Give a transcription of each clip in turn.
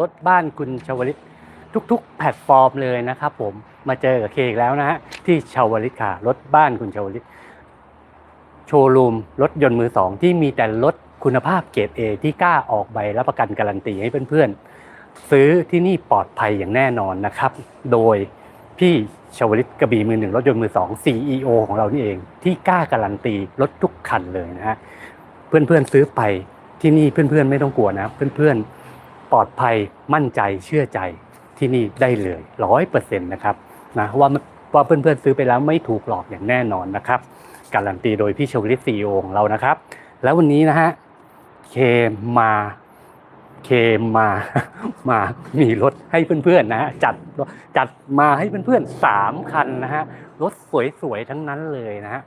รถบ้านคุณชาวลิตทุกๆ แพลตฟอร์มเลยนะครับผมมาเจอกับเคอีกแล้วนะฮะที่ชาวลิตค่ะ รถบ้านคุณชาวลิตโชว์รูมรถยนต์มือสองที่มีแต่รถคุณภาพเกรด A ที่กล้าออกใบรับประกันการันตีให้เพื่อนๆ ซื้อที่นี่ปลอดภัยอย่างแน่นอนนะครับ โดยพี่ชาวลิตกระบี่มือหนึ่งรถยนต์มือสอง CEO ของเรานี่เอง ที่กล้าการันตีรถทุกคันเลยนะฮะเพื่อนๆซื้อไปที่นี่เพื่อนๆไม่ต้องกลัวนะ เพื่อนๆ ปลอดภัยมั่นใจเชื่อใจที่นี่ได้เลยร้อยเปอร์เซ็นต์นะครับนะว่าว่าเพื่อนๆซื้อไปแล้วไม่ถูกหลอกอย่างแน่นอนนะครับการันตีโดยพี่ชวลิตซีโอของเรานะครับ แล้ววันนี้นะฮะเคมาเคมามามีรถให้เพื่อนๆนะฮะจัดจัดมาให้เพื่อนๆสามคันนะฮะรถสวยๆทั้งนั้นเลยนะฮะ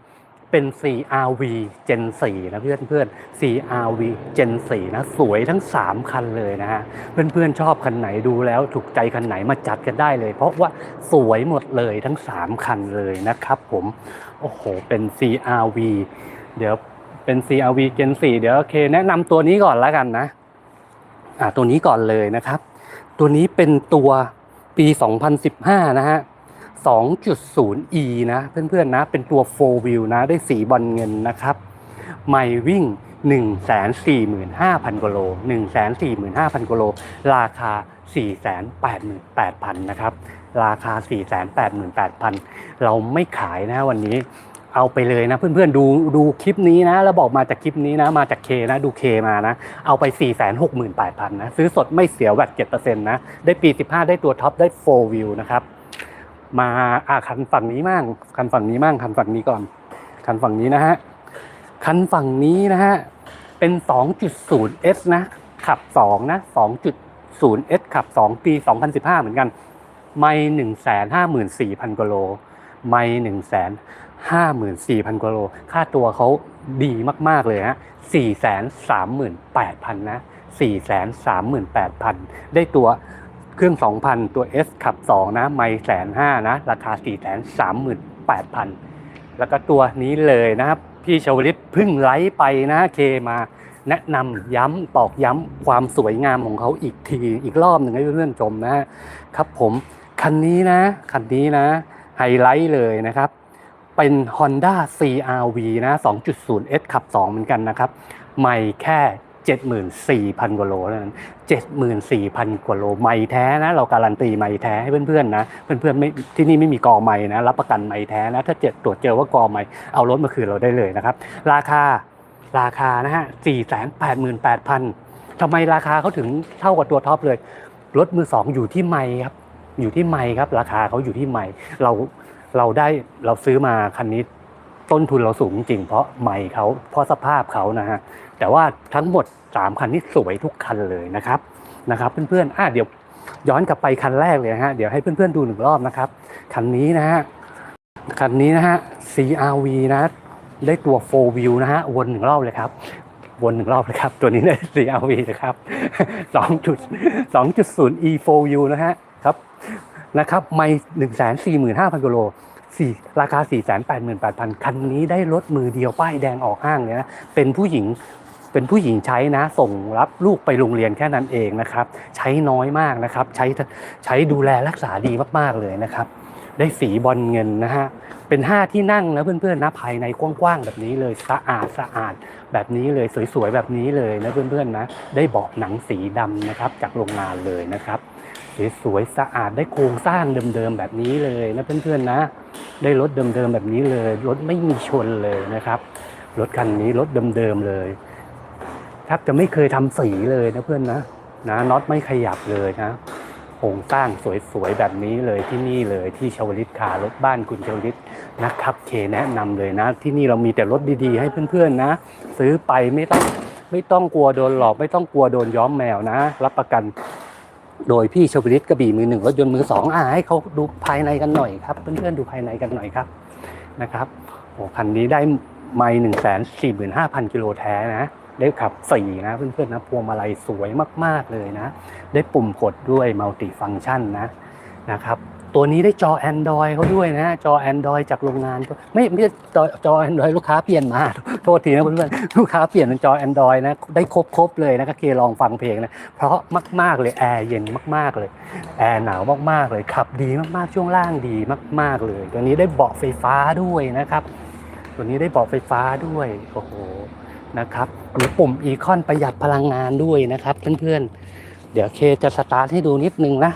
เป็น CRV Gen 4นะเพื่อนเพื่อน CRV Gen 4นะสวยทั้ง 3 คันเลยนะฮะเพื่อนเพื่อนชอบคันไหนดูแล้วถูกใจคันไหนมาจัดกันได้เลย เพราะว่าสวยหมดเลยทั้ง 3 คันเลยนะครับผมโอ้โหเป็น CRV เดี๋ยวเป็น CRV Gen 4 เดี๋ยวโอเคแนะนำตัวนี้ก่อนแล้วกันนะอ่าตัวนี้ก่อนเลยนะครับ ตัวนี้เป็นตัวปี 2015 นะฮะ 2.0e นะเพื่อนๆนะ เป็นตัว 4 wheel นะ ได้สีบอลเงินนะครับไม่วิ่ง 145,000กิโล145,000กิโล ราคา 488,000 นะครับ ราคา 488,000 เราไม่ขายนะวันนี้ เอาไปเลยนะเพื่อนๆดูดูคลิปนี้นะ แล้วบอกมาจากคลิปนี้นะ มาจากเคนะ ดูเคมานะ เอาไป 468,000นะ ซื้อสดไม่เสียแวด7%นะ ได้ปี 15 ได้ตัวท็อป ได้4 view นะครับ มาอาคันฝั่งนี้มั่งคันฝั่งนี้มั่งคันฝั่งนี้ก่อน คันฝั่งนี้นะฮะคันฝั่งนี้นะฮะเป็น 2.0S นะขับ2นะ 2.0S ขับ 2 ปี 2015 เหมือนกัน ไม่154,000กิโลไม่154,000กิโล ค่าตัวเขาดีมาก ๆ เลยฮะ438,000 นะ 438,000 ได้ตัว เครื่อง 2,000 ตัว S ขับ 2 นะ ไม่แสนห้านะ ราคา 4 3 8 0 0 0 แล้วก็ตัวนี้เลยนะครับ พี่ชวลิตเพึ่งไลฟ์ไปนะเคมาแนะนำย้ำตอกย้ำความสวยงามของเขาอีกทีอีกรอบหนึ่งให้เพื่อนๆชมนะฮะครับผมคันนี้นะ คันนี้นะไฮไลท์เลยนะครับ เป็น Honda CRV นะ 2.0S ขับ 2 เหมือนกันนะครับ ไม่แค่ 74,000 กว่าโลเท่านั้น74,000 กว่าโลไม่แท้นะ เราการันตีไม่แท้ให้เพื่อนๆนะเพื่อนๆไม่ที่นี่ไม่มีกอไม่นะ รับประกันไม่แท้นะ ถ้าเจ็ดตรวจเจอว่ากอไม่เอารถมาคืนเราได้เลยนะครับ ราคาราคานะฮะ488,000ทำไมราคาเขาถึงเท่ากับตัวท็อปเลยรถมือสองอยู่ที่ไม่ครับอยู่ที่ไม่ครับ ราคาเขาอยู่ที่ไม่เราเราได้เราซื้อมาคันนี้ต้นทุนเราสูงจริงเพราะไม่เขาเพราะสภาพเขานะฮะ แต่ว่าทั้งหมด 3 คันนี้สวยทุกคันเลยนะครับนะครับ เพื่อนๆอะเดี๋ยวย้อนกลับไปคันแรกเลยนะฮะเดี๋ยวให้เพื่อนๆดูหนึ่งรอบนะครับคันนี้นะฮะคันนี้นะฮะ CRV นะได้ตัว 4 wheel นะฮะวนหนึ่งรอบเลยครับวนหนึ่งรอบเลยครับ ตัวนี้ได้ CRV นะครับ2.2.0 E4 wheel นะฮะครับนะครับไม่145,000กิโลสี่ราคา4 8 8 0 0 0คันนี้ได้รถมือเดียวป้ายแดงออกห้างเลยนะ เป็นผู้หญิง เป็นผู้หญิงใช้นะส่งรับลูกไปโรงเรียนแค่นั้นเองนะครับ ใช้น้อยมากนะครับ ใช้ใช้ดูแลรักษาดีมากๆเลยนะครับ ได้สีบอลเงินนะฮะเป็น5ที่นั่งนะเพื่อนๆนะภายในกว้างๆแบบนี้เลยสะอาดสะอาดแบบนี้เลยสวยๆแบบนี้เลยนะเพื่อนๆนะได้เบาะหนังสีดำนะครับจากโรงงานเลยนะครับสวยๆสะอาดได้โครงสร้างเดิมๆแบบนี้เลยนะเพื่อนๆนะ ได้รถเดิมๆแบบนี้เลยรถไม่มีชนเลยนะครับรถคันนี้รถเดิมๆเลย แทบจะไม่เคยทำสีเลยนะเพื่อนนะนะน็อตไม่ขยับเลยนะโครงสร้างสวยๆแบบนี้เลยที่นี่เลยที่ชาวลิตคารถบ้านคุณชาวลิตนะครับเคแนะนำเลยนะ ที่นี่เรามีแต่รถดีๆ ให้เพื่อนๆนะ ซื้อไปไม่ต้องไม่ต้องกลัวโดนหลอกไม่ต้องกลัวโดนย้อมแมวนะ รับประกันโดยพี่ชวลิตกระบี่มือหนึ่งรถยนต์มือสองอ่าให้เขาดูภายในกันหน่อยครับ เพื่อนๆดูภายในกันหน่อยครับนะครับโอ้คันนี้ได้ไม่หนึ่งแสนสี่หมื่นห้าพันกิโลแท้นะ ได้ขับสี่นะเพื่อนๆนะพวงมาลัยสวยมากๆเลยนะ ได้ปุ่มกดด้วยมัลติฟัง c t ชันนะนะครับตัวนี้ได้จอ Android เขาด้วยนะ จอ Android จากโรงงาน ไม่ไม่ใช่จอจอ Android ลูกค้าเปลี่ยนมา โทษทีนะเพื่อนๆลูกค้าเปลี่ยนเป็นจอ Android นะ ได้ครบครบๆเลยนะครับเคลองฟังเพลงนะ เพราะมากๆเลยแอร์เย็นมากๆเลย แอร์หนาวมากๆเลยขับดีมากๆช่วงล่างดีมาก ๆเลย ตัวนี้ได้เบาะไฟฟ้าด้วยนะครับ ตัวนี้ได้เบาะไฟฟ้าด้วยโอ้โห นะครับมีปุ่มอีคอนประหยัดพลังงานด้วยนะครับเพื่อนๆ เดี๋ยวเคจะสตาร์ทให้ดูนิดนึงนะ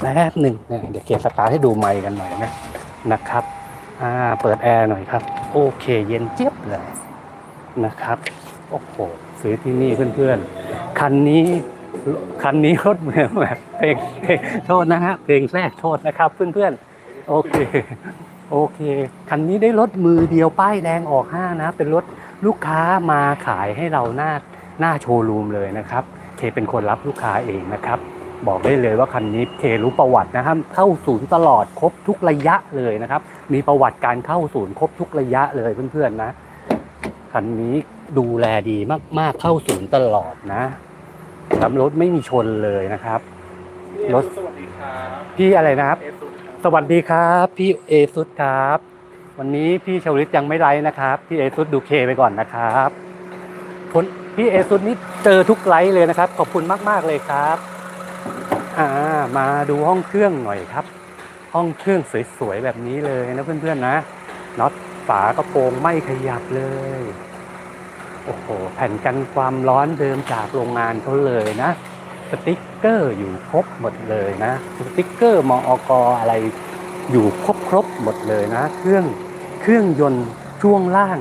แป๊บหนึ่งเดี๋ยวเคสตาร์ทให้ดูไมค์กันหน่อยนะนะครับอ่าเปิดแอร์หน่อยครับ โอเคเย็นเจี๊ยบเลยนะครับโอ้โหซื้อที่นี่เพื่อนๆ คันนี้คันนี้รถเหมือนแบบเพลงเพลงโทษนะฮะเพลงแรกโทษนะครับเพื่อนๆ โอเค โอเคคันนี้ได้รถมือเดียวป้ายแดงออกห้างนะ เป็นรถลูกค้ามาขายให้เราหน้าหน้าโชว์รูมเลยนะครับ เคเป็นคนรับลูกค้าเองนะครับ บอกได้เลยว่าคันนี้เครู้ประวัตินะครับ เข้าศูนย์ตลอดครบทุกระยะเลยนะครับ มีประวัติการเข้าศูนย์ครบทุกระยะเลยเพื่อนๆนะคันนี้ดูแลดีมากๆเข้าศูนย์ตลอดนะทำรถไม่มีชนเลยนะครับรถสวัสดีครับพี่อะไรนะครับเอ สวัสดีครับ พี่เอซุดครับ วันนี้พี่ชวลิตยังไม่ไลฟ์นะครับ พี่เอซุดดูเคไปก่อนนะครับคนพี่เอซุดนี่เจอทุกไลฟ์เลยนะครับ ขอบคุณมาก ๆ เลยครับ อ่า มาดูห้องเครื่องหน่อยครับ ห้องเครื่องสวย ๆ แบบนี้เลยนะเพื่อน ๆ นะน็อตฝากระโปรงไม่ขยับเลย โอ้โห แผ่นกันความร้อนเดิมจากโรงงานเขาเลยนะ สติ๊กเกอร์อยู่ครบหมดเลยนะ สติ๊กเกอร์มออกอะไรอยู่ครบครบหมดเลยนะ เครื่องเครื่องยนต์ช่วงล่าง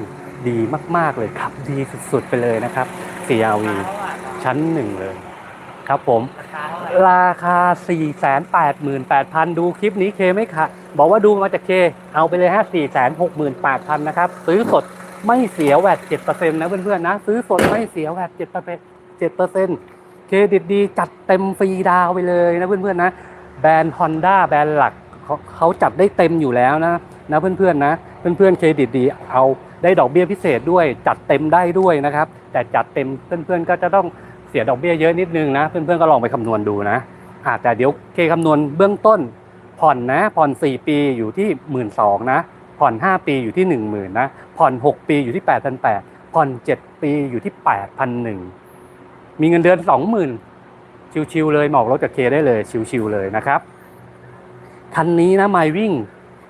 ดีมาก ๆ เลยขับดีสุด ๆ ไปเลยนะครับ CRV ชั้นหนึ่งเลย ครับผม ราคา 488,000 ดูคลิปนี้เคไหม่ค่ะบอกว่าดูมาจากเค เอาไปเลยฮะ468,000 นะครับ ซื้อสดไม่เสียแวด7%นะเพื่อนๆนะ ซื้อสดไม่เสียแวด7% 7%เเครดิตดีจัดเต็มฟรีดาวไปเลยนะเพื่อนๆนะ แบรนด์ Honda แบรนด์หลักเขาจัดได้เต็มอยู่แล้วนะนะเพื่อนๆนะ เพื่อนๆเครดิตดีเอาได้ดอกเบี้ยพิเศษด้วยจัดเต็มได้ด้วยนะครับ แต่จัดเต็มเพื่อนๆก็จะต้องเสียดอกเบี้ยเยอะนิดนึงนะ เพื่อนๆก็ลองไปคำนวณดูนะอาแต่เดี๋ยวเคคำนวณเบื้องต้น ผ่อนนะผ่อน 4 ปีอยู่ที่ 1 2ื่นนะผ่อน 5 ปีอยู่ที่ 1 0,000นะผ่อน 6 ปีอยู่ที่ 8,800ผ่อน 7 ปีอยู่ที่ 8,100 มีเงินเดือน20,000ชิวๆเลยหมอกรถกับเคได้เลย ชิวๆเลยนะครับ คันนี้นะไม่วิ่ง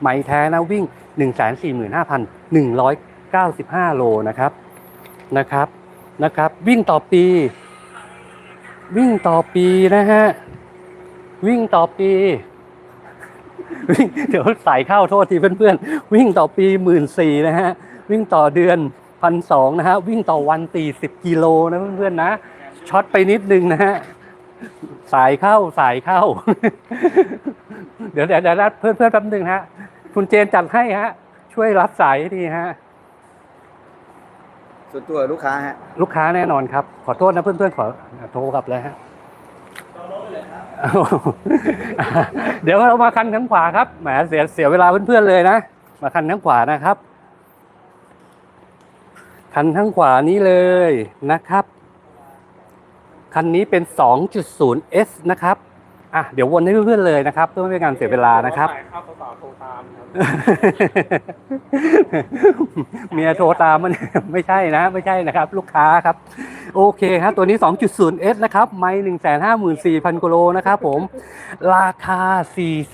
ไม่แท้นะวิ่ง 145,195 โลนะครับนะครับนะครับ วิ่งต่อปี วิ่งต่อปีนะฮะวิ่งต่อปีวิ่งเดี๋ยวสายเข้าโทษทีเพื่อนๆ วิ่งต่อปีหมื่นสี่นะฮะ วิ่งต่อเดือนพันสองนะฮะ วิ่งต่อวันสี่สิบกิโลนะเพื่อนๆนะ ช็อตไปนิดนึงนะฮะสายเข้าสายเข้า เดี๋ยวเดี๋ยวเดี๋ยวเพื่อนเพื่อนๆแป๊บนึงฮะ คุณเจนจัดให้ฮะ ช่วยรับสายให้ทีฮะ ส่วนตัวลูกค้าฮะ ลูกค้าแน่นอนครับ ขอโทษนะเพื่อนๆขอโทรกลับเลยฮะเดี๋ยวเรามาคันทั้งขวาครับแหมเสียเสียเวลาเพื่อนๆเลยนะ มาคันทั้งขวานะครับ คันทั้งขวานี้เลยนะครับ คันนี้เป็น 2.0S นะครับ อะ เดี๋ยววนให้เพื่อนๆเลยนะครับ เพื่อไม่เป็นการเสียเวลานะครับ เข้าสาวๆโทรตามครับเมียโทรตามมันไม่ใช่นะ ไม่ใช่นะครับ ลูกค้าครับ โอเคครับตัวนี้ 2.0S นะครับไม่154,000กิโลนะครับผม ราคา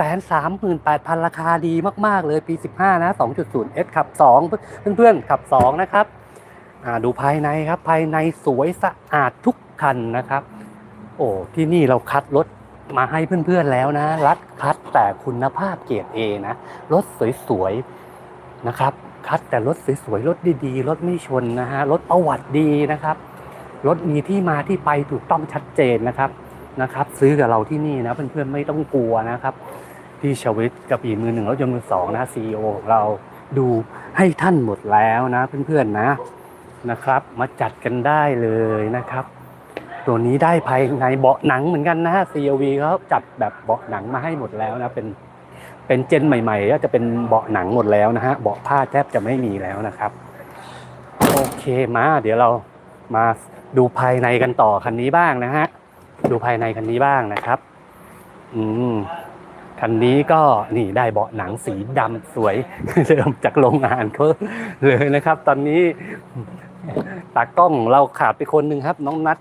438,000ราคาดีมากๆเลยปี15นะ 2.0S ขับ2เพื่อนๆขับ2นะครับ อ่าดูภายในครับ ภายในสวยสะอาดทุก คันนะครับ โอ้ที่นี่เราคัดรถมาให้เพื่อนๆแล้วนะ รัดคัดแต่คุณภาพเกรด A นะรถสวยๆนะครับ คัดแต่รถสวยๆรถดีๆ รถไม่ชนนะฮะรถประวัติดีนะครับ รถมีที่มาที่ไปถูกต้องชัดเจนนะครับนะครับ ซื้อกับเราที่นี่นะเพื่อนๆไม่ต้องกลัวนะครับพี่ชวิตกับปีมือหนึ่งรถยนต์มือสองนะซีอของเราดูให้ท่านหมดแล้วนะเพื่อนๆนะนะครับ มาจัดกันได้เลยนะครับ ตัวนี้ได้ภายในเบาะหนังเหมือนกันนะฮะ CLV เขาจัดแบบเบาะหนังมาให้หมดแล้วนะ เป็นเป็นเจนใหม่ๆ ก็จะเป็นเบาะหนังหมดแล้วนะฮะ เบาะผ้าแทบจะไม่มีแล้วนะครับ โอเคมา เดี๋ยวเรามาดูภายในกันต่อคันนี้บ้างนะฮะ ดูภายในคันนี้บ้างนะครับ อืมคันนี้ก็นี่ได้เบาะหนังสีดำสวยเริ่มจากโรงงานเขาเลยนะครับ ตอนนี้ตากล้องเราขาดไปคนหนึ่งครับ น้องนัท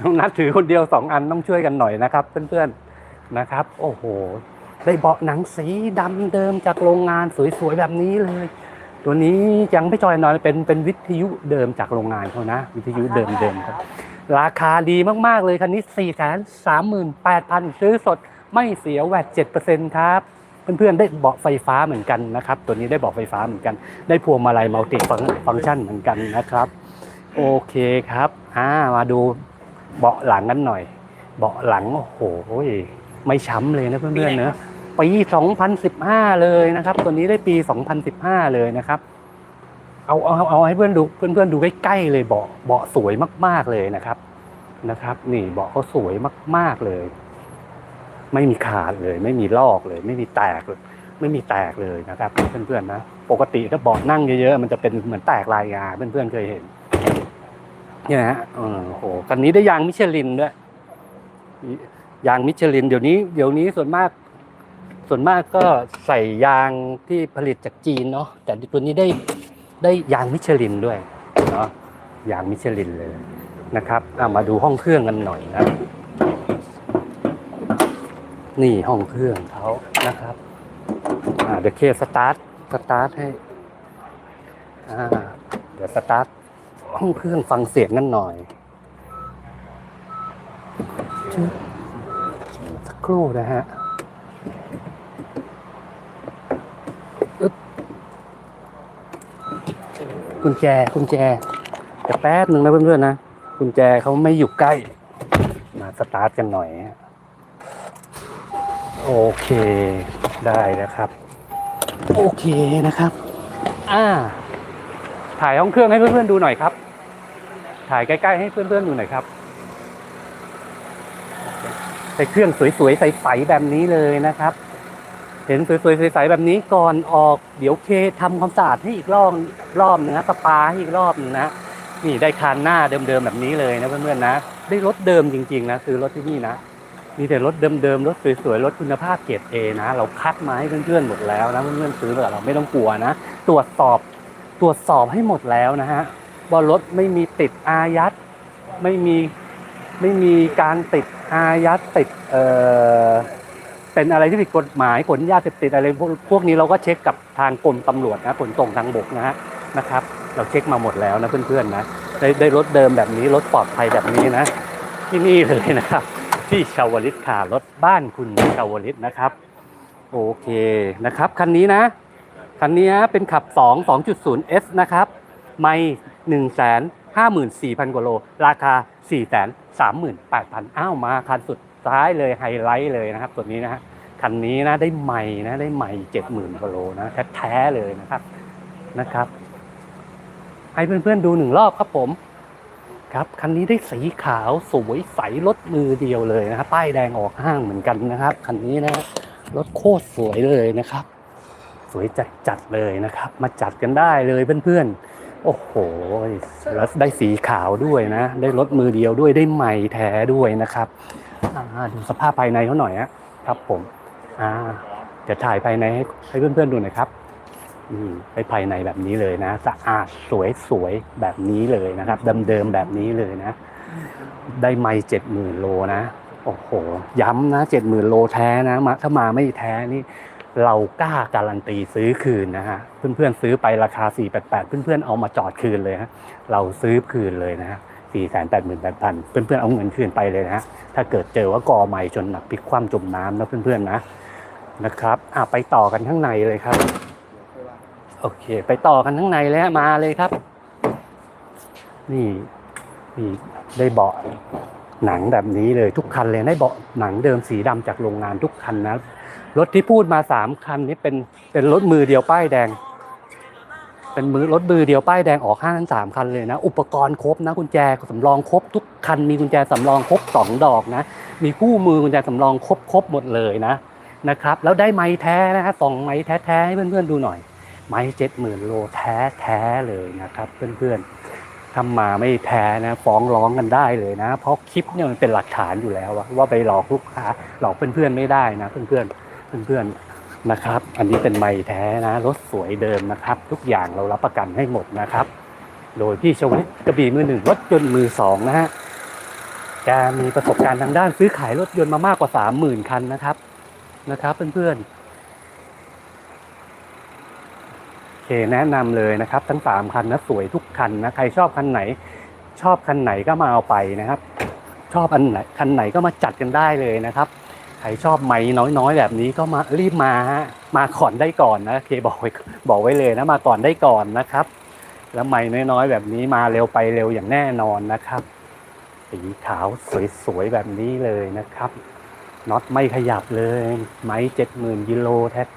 น้องนัทถือคนเดียวสองอันต้องช่วยกันหน่อยนะครับเพื่อนๆนะครับ โอ้โห ได้เบาะหนังสีดำเดิมจากโรงงานสวยๆแบบนี้เลย ตัวนี้ยังไม่จอยนอยเป็นเป็นวิทยุเดิมจากโรงงานเขานะ วิทยุเดิมๆครับ ราคาดีมากๆเลยคันนี้4 3 8 0 0 0ซื้อสดไม่เสียแวด7%ครับเพื่อนๆได้เบาะไฟฟ้าเหมือนกันนะครับ ตัวนี้ได้เบาะไฟฟ้าเหมือนกัน ได้พวงมาลัยมัลติฟังก์ชันเหมือนกันนะครับ โอเคครับอ่ามาดู เบาะหลังกันหน่อย เบาะหลังโอ้โหไม่ช้ำเลยนะเพื่อนๆเนอะปี 2015 เลยนะครับ ตัวนี้ได้ปี 2015 เลยนะครับ เอาเอาเอาให้เพื่อนดูเพื่อนๆดูใกล้ๆเลยเบาะเบาะสวยมาก ๆเลยนะครับนะครับ นี่เบาะเขาสวยมาก ๆเลย ไม่มีขาดเลย ไม่มีลอกเลย ไม่มีแตกเลยไม่มีแตกเลยนะครับ เพื่อนๆนะ ปกติถ้าเบาะนั่งเยอะๆมันจะเป็นเหมือนแตกลายงาเพื่อนๆเคยเห็น เนี่ยฮะโอ้โหคันนี้ได้ยางมิชลินด้วยยางมิชลิน เดี๋ยวนี้เดี๋ยวนี้ส่วนมาก ส่วนมากก็ใส่ยางที่ผลิตจากจีนเนาะแต่ตัวนี้ได้ได้ยางมิชลินด้วยเนาะยางมิชลินเลยนะครับเอามาดูห้องเครื่องกันหน่อยนะนี่ห้องเครื่องเขานะครับเดี๋ยวเคสตาร์ทสตาร์ทให้เดี๋ยวสตาร์ท ห้องเครื่องฟังเสียงกันหน่อยสักครู่นะฮะกุญแจกุญแจแต่แป๊บหนึ่งนะเพื่อนๆนะกุญแจเขาไม่อยู่ใกล้ มาสตาร์ทกันหน่อย โอเคได้นะครับ โอเคนะครับ อ่าถ่ายห้องเครื่องให้เพื่อนๆดูหน่อยครับ ถ่ายใกล้ๆให้เพื่อนๆดูหน่อยครับใส่เครื่องสวยๆใสๆแบบนี้เลยนะครับ เห็นสวยๆใสๆแบบนี้ก่อนออกเดี๋ยวเคทำความสะอาดให้อีกรอบรอบนึงนะสปาให้อีกรอบนึงนะนี่ได้คานหน้าเดิมๆแบบนี้เลยนะเพื่อนๆนะได้รถเดิมจริงๆนะซื้อรถที่นี่นะมีแต่รถเดิมๆรถสวยๆรถคุณภาพเกรดเอนะเราคัดมาให้เพื่อนๆหมดแล้วนะเพื่อนๆซื้อแบบเราไม่ต้องกลัวนะ ตรวจสอบตรวจสอบให้หมดแล้วนะฮะ ว่ารถไม่มีติดอายัด ไม่มีไม่มีการติดอายัดติดเอ่อเป็นอะไรที่ผิดกฎหมายขนยาเสพติดอะไรพวกพวกนี้เราก็เช็คกับทางกรมตำรวจนะขนส่งทางบกนะฮะนะครับ เราเช็คมาหมดแล้วนะเพื่อนๆนะได้ได้รถเดิมแบบนี้รถปลอดภัยแบบนี้นะ ที่นี่เลยนะครับ ที่ชาวลิตคารถบ้านคุณชาวลิตนะครับ โอเคนะครับคันนี้นะคันนี้เป็นขับ 2 2.0 S นะครับ ไม่ 1 5 4 0 0 0 กว่าโล ราคา 4 3 8 0 0 0 อ้าวมาคันสุดท้ายเลยไฮไลท์เลยนะครับ ตัวนี้นะฮะคันนี้นะได้ใหม่นะได้ใหม่ 70,000 กว่าโลนะแท้ๆเลยนะครับนะครับ ให้เพื่อนๆดูหนึ่งรอบครับผมครับคันนี้ได้สีขาวสวยใสรถมือเดียวเลยนะครับป้ายแดงออกห้างเหมือนกันนะครับคันนี้นะรถโคตรสวยเลยนะครับ สวยจัดจัดๆเลยนะครับ มาจัดกันได้เลยเพื่อนๆ โอ้โหแล้วได้สีขาวด้วยนะ ได้รถมือเดียวด้วยได้ใหม่แท้ด้วยนะครับดูสภาพภายในเขาหน่อยนะครับผมอ่าเดี๋ยวถ่ายภายในให้ให้เพื่อนๆดูหน่อยครับอืมไปภายในแบบนี้เลยนะสะอาดสวยสวยๆแบบนี้เลยนะครับเดิมๆแบบนี้เลยนะ ได้ไม่เจ็ดหมื่นโลนะโอ้โห ย้ำนะเจ็ดหมื่นโลแท้นะมาถ้ามาไม่แท้นี่ เรากล้าการันตีซื้อคืนนะฮะเพื่อนๆซื้อไปราคา 488 เพื่อนๆเอามาจอดคืนเลยฮะเราซื้อคืนเลยนะฮะ488,000 เพื่อนๆเอาเงินคืนไปเลยนะฮะถ้าเกิดเจอว่ากอใหม่จนหนักพลิกคว่ำจมน้ำนะเพื่อนๆนะนะครับอะไปต่อกันข้างในเลยครับ โอเค ไปต่อกันข้างในเลยฮะมาเลยครับ นี่นี่ได้เบาะหนังแบบนี้เลยทุกคันเลยได้เบาะหนังเดิมสีดำจากโรงงานทุกคันนะ รถที่พูดมาสามคันนี้เป็นเป็นรถมือเดียวป้ายแดง เป็นมือรถมือเดียวป้ายแดงออกห้างทั้งสามคันเลยนะ อุปกรณ์ครบนะกุญแจสำรองครบทุกคันมีกุญแจสำรองครบสองดอกนะ มีคู่มือกุญแจสำรองครบครบหมดเลยนะนะครับ แล้วได้ไม้แท้นะฮะสองไม้แท้แท้ๆให้เพื่อนๆดูหน่อย ไม้เจ็ดหมื่นโลแท้แท้ๆเลยนะครับ เพื่อนๆทำมาไม่แท้นะฟ้องร้องกันได้เลยนะ เพราะคลิปเนี่ยมันเป็นหลักฐานอยู่แล้วว่าไปหลอกลูกค้าหลอกเพื่อนๆไม่ได้นะเพื่อนๆ เพื่อนๆนะครับ อันนี้เป็นไม้แท้นะรถสวยเดิมนะครับ ทุกอย่างเรารับประกันให้หมดนะครับ โดยพี่ชวลิตกระบี่มือหนึ่งรถยนต์มือสองนะฮะแกมีประสบการณ์ทางด้านซื้อขายรถยนต์มามากกว่าสามหมื่นคันนะครับนะครับ เพื่อนๆโอเคแนะนำเลยนะครับ ทั้งสามคันนะสวยทุกคันนะใครชอบคันไหน ชอบคันไหนก็มาเอาไปนะครับ ชอบอันไหนคันไหนก็มาจัดกันได้เลยนะครับ ครชอบไม้น้อยๆ แบบนี้ก็มารีบมาฮะมาก่อนได้ก่อนนะเคบอกไว้บอกไว้เลยนะมาก่อนได้ก่อนนะครับ แล้วไม้น้อยๆ แบบนี้มาเร็วไปเร็วอย่างแน่นอนนะครับ สีขาวสวยๆแบบนี้เลยนะครับน็อตไม่ขยับเลย ไม้เจ็ดหมื่นกิโล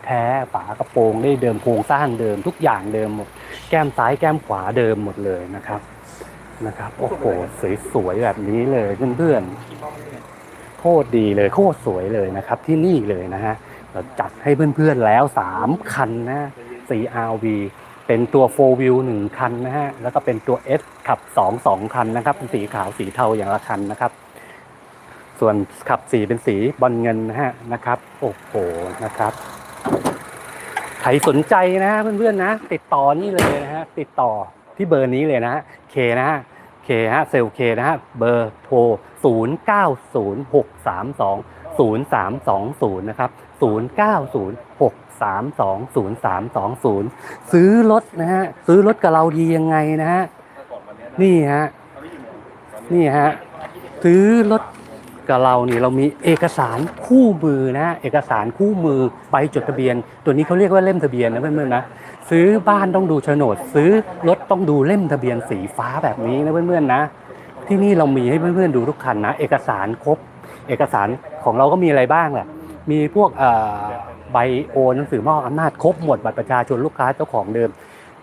แท้ๆฝากระโปรงได้เดิมโครงสร้างเดิมทุกอย่างเดิมหมด แก้มซ้ายแก้มขวาเดิมหมดเลยนะครับนะครับ โอ้โหสวยๆแบบนี้เลยเพื่อนๆ โคตรดีเลยโคตรสวยเลยนะครับที่นี่เลยนะฮะเราจัดให้เพื่อนๆแล้วสามคันนะ CRV เป็นตัว 4 wheel หนึ่งคันนะฮะ แล้วก็เป็นตัว S ขับ 2 2 คันนะครับ เป็นสีขาวสีเทาอย่างละคันนะครับ ส่วนขับสีเป็นสีบอลเงินนะฮะนะครับ โอ้โหนะครับ ใครสนใจนะเพื่อนๆนะ ติดต่อนี่เลยนะฮะ ติดต่อที่เบอร์นี้เลยนะฮะเคนะฮะ เคฮะเซลเคนะฮะเบอร์โทร 0 9 0 6 3 2 0 3 2 0 นะครับ 0 9 0 6 3 2 0 3 2 0 ซื้อรถนะฮะ ซื้อรถกับเราดียังไงนะฮะ นี่ฮะ นี่ฮะ ซื้อรถ กับเรานี่เรามีเอกสารคู่มือนะเอกสารคู่มือใบจดทะเบียน ตัวนี้เขาเรียกว่าเล่มทะเบียนนะเพื่อนๆนะซื้อบ้านต้องดูโฉนด ซื้อรถต้องดูเล่มทะเบียนสีฟ้าแบบนี้นะเพื่อนๆนะ ที่นี่เรามีให้เพื่อนๆดูทุกคันนะ เอกสารครบ เอกสารของเราก็มีอะไรบ้างแหละมีพวกเอ่อใบโอนหนังสือมอบอำนาจครบหมดบัตรประชาชนลูกค้าเจ้าของเดิม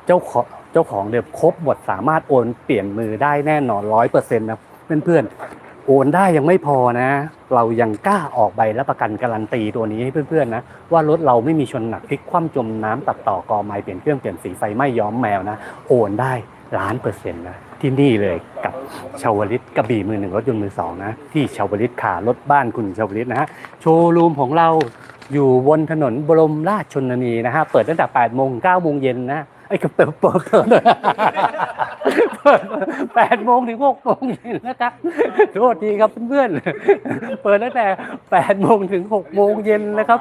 เจ้าของเจ้าของเดิมครบหมดสามารถโอนเปลี่ยนมือได้แน่นอนร้อยเปอร์เซ็นต์นะเพื่อนๆ โอนได้ยังไม่พอนะ เรายังกล้าออกใบรับประกันการันตีตัวนี้ให้เพื่อนๆนะ ว่ารถเราไม่มีชนหนักพลิกคว่ำจมน้ำตัดต่อกอไม้เปลี่ยนเครื่องเปลี่ยนสีไฟไม้ย้อมแมวนะ โอนได้ล้านเปอร์เซ็นต์นะที่นี่เลยกับชาวลิตกระบี่มือหนึ่งรถยนต์มือสองนะ ที่ชาวลิตขารถบ้านคุณชาวลิตนะฮะโชว์รูมของเราอยู่บนถนนบรมราชชนนีนะฮะเปิดตั้งแต่8โมง9โมงเย็นนะไอ้ยก็เปิดเปิดเปิดเปิด แปดโมงถึงหกโมงเย็นนะครับโทษทีครับเพื่อนๆเปิดตั้งแต่แปดโมงถึงหกโมงเย็นนะครับ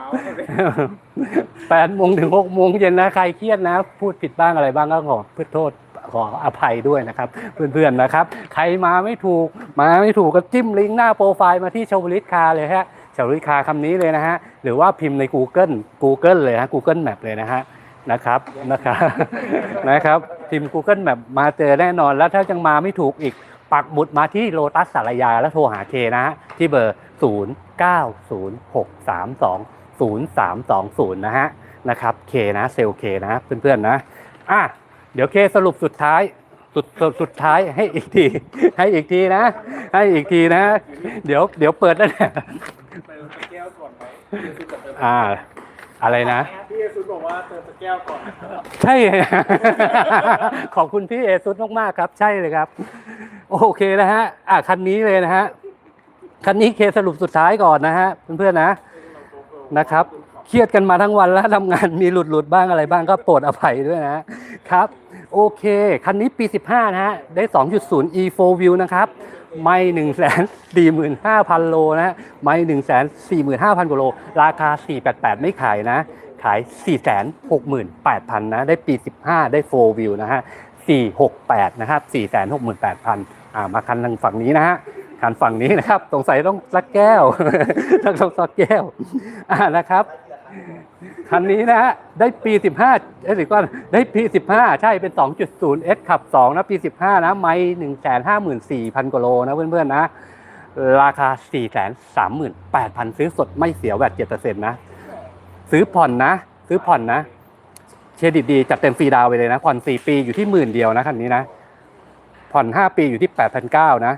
แปดโมงถึงหกโมงเย็นนะใครเครียดนะ พูดผิดบ้างอะไรบ้างก็ขอเพื่อโทษขออภัยด้วยนะครับ เพื่อนๆนะครับ ใครมาไม่ถูกมาไม่ถูกก็จิ้มลิงก์หน้าโปรไฟล์มาที่ชาวลิตคาเลยฮะชาวลิตคาคำนี้เลยนะฮะหรือว่าพิมพ์ใน Google Google เลยฮะ Google Map เลยนะฮะ นะครับนะครับนะครับพิมพ์ Google Map มาเจอแน่นอน แล้วถ้ายังมาไม่ถูกอีกปักหมุดมาที่โลตัสสารยาแล้วโทรหาเคนะฮะที่เบอร์ 0 9 0 6 3 2 0 3 2 0 นะฮะนะครับเคนะเซลเคนะเพื่อนๆนะอะเดี๋ยวเคสรุปสุดท้ายสุดสุดสุดท้ายให้อีกที ให้อีกทีนะ ให้อีกทีนะ เดี๋ยวเดี๋ยวเปิดแล้วเนี่ยเติมสแก้วก่อนไหมพี่เอซุจะเติมอ่า อะไรนะ พี่เอซุบอกว่าเติมสแก้วก่อนใช่ ขอบคุณพี่เอซุดมากๆครับ ใช่เลยครับ โอเคนะฮะอะคันนี้เลยนะฮะคันนี้เคสรุปสุดท้ายก่อนนะฮะเพื่อนๆนะนะครับเครียดกันมาทั้งวันแล้วทำงานมีหลุดหลุดๆบ้างอะไรบ้างก็โปรดอภัยด้วยนะครับ โอเค คันนี้ปี 15 นะฮะ ได้ 2.0 e 4 view นะครับ ไม่หนึ่งแสนสี่หมื่นห้าพันโลนะไม่หนึ่งแสนสี่หมื่นห้าพันกว่าโล ราคาสี่แปดแปดไม่ขายนะ ขายสี่แสนหกหมื่นแปดพันนะ ได้ปีสิบห้าได้โฟวิวนะฮะสี่หกแปดนะครับสี่แสนหกหมื่นแปดพันอ่ามาคันทางฝั่งนี้นะฮะคันฝั่งนี้นะครับ สงสัยต้องสักแก้วต้องสักแก้วอ่านะครับ คันนี้นะฮะได้ปี 15เอ้ยหรือว่าได้ปี 15 ใช่เป็น 2.0 S ขับ 2 นะปี 15 นะไม่154,000กว่าโลนะเพื่อนๆนะ ราคา 438,000 ซื้อสดไม่เสียแวด7%นะ ซื้อผ่อนนะ ซื้อผ่อนนะ เครดิตดีจัดเต็มฟรีดาวไปเลยนะ ผ่อน 4 ปีอยู่ที่หมื่นเดียวนะคันนี้นะ ผ่อน 5 ปีอยู่ที่ 8,900นะ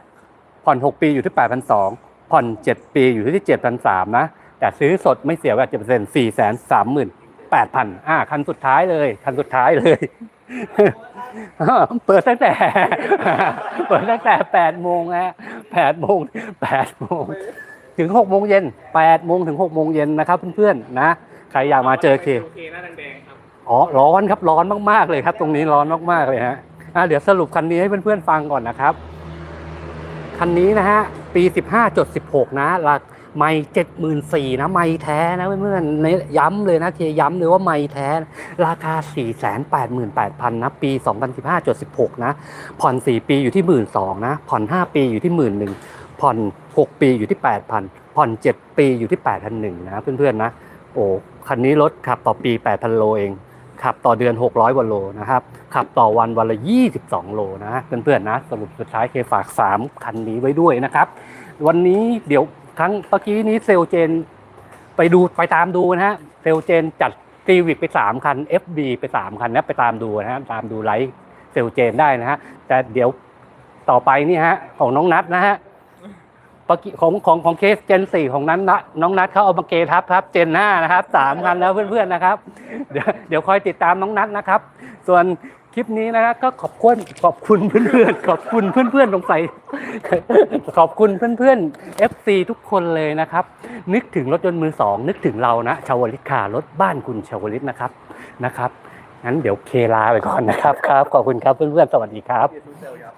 ผ่อน 6 ปีอยู่ที่ 8,200ผ่อน 7 ปีอยู่ที่ 7,300นะ แต่ซื้อสดไม่เสียแบบ7% 4 3 8,000อ่าคันสุดท้ายเลย คันสุดท้ายเลย เปิดตั้งแต่ เปิดตั้งแต่8โมงนะ8โมง8โมงถึง6โมงเย็น8โมงถึง6โมงเย็นนะครับเพื่อนๆนะใครอยากมาเจอเคโอเคหน้าแดงๆครับอ๋อร้อนครับร้อนมากๆเลยครับ ตรงนี้ร้อนมากๆเลยฮะอะเดี๋ยวสรุปคันนี้ให้เพื่อนๆฟังก่อนนะครับ คันนี้นะฮะปี 15.16 นะ รา ไม่เจ็ดหมื่นสี่นะไม่แท้นะเพื่อนๆในย้ำเลยนะเคยย้ำเลยว่าไม่แท้ ราคา4 8 8 0 0 0นแปดพันนะปี2015.16นะ ผ่อน4ปีอยู่ที่1 2ื่นสองนะ ผ่อน5ปีอยู่ที่1 1ื่นหนึ่งผ่อน6ปีอยู่ที่8,000ผ่อน7ปีอยู่ที่8,001นหนึ่งนะเพื่อนๆนะ โอ้คันนี้รถขับต่อปี8,000โลเองขับต่อเดือน 600กว่าโลนะครับ ขับต่อวันวันละ 22 โลนะเพื่อนๆนะ สรุปสุดท้ายเคฝาก 3 คันนี้ไว้ด้วยนะครับ วันนี้เดี๋ยว ครั้งเมื่อกี้นี้เซลเจน ไปดูไปตามดูนะฮะเซลเจนจัดซีวิกไป3คัน FB ไป3คันนะไปตามดูนะฮะตามดูไลฟ์เซลเจนได้นะฮะแต่เดี๋ยวต่อไปนี่ฮะของน้องนัทนะฮะเมื่อกี้ของของของเคสเจนสี่ของนั้นนะน้องนัทเขาเอามาเกทับครับ เจนห้านะครับสามคันแล้วเพื่อนๆนะครับ เดี๋ยวเดี๋ยวคอยติดตามน้องนัทนะครับ ส่วน คลิปนี้นะครับก็ขอบคุณขอบคุณเพื่อนๆขอบคุณเพื่อนๆสงสัยขอบคุณเพื่อนๆ FC ทุกคนเลยนะครับ นึกถึงรถยนต์มือสองนึกถึงเรานะชาวลิตคารถบ้านคุณชาวลิตนะครับนะครับงั้นเดี๋ยวเคลาไปก่อนนะครับครับ ขอบคุณครับเพื่อนๆสวัสดีครับเจสุดเซลยับ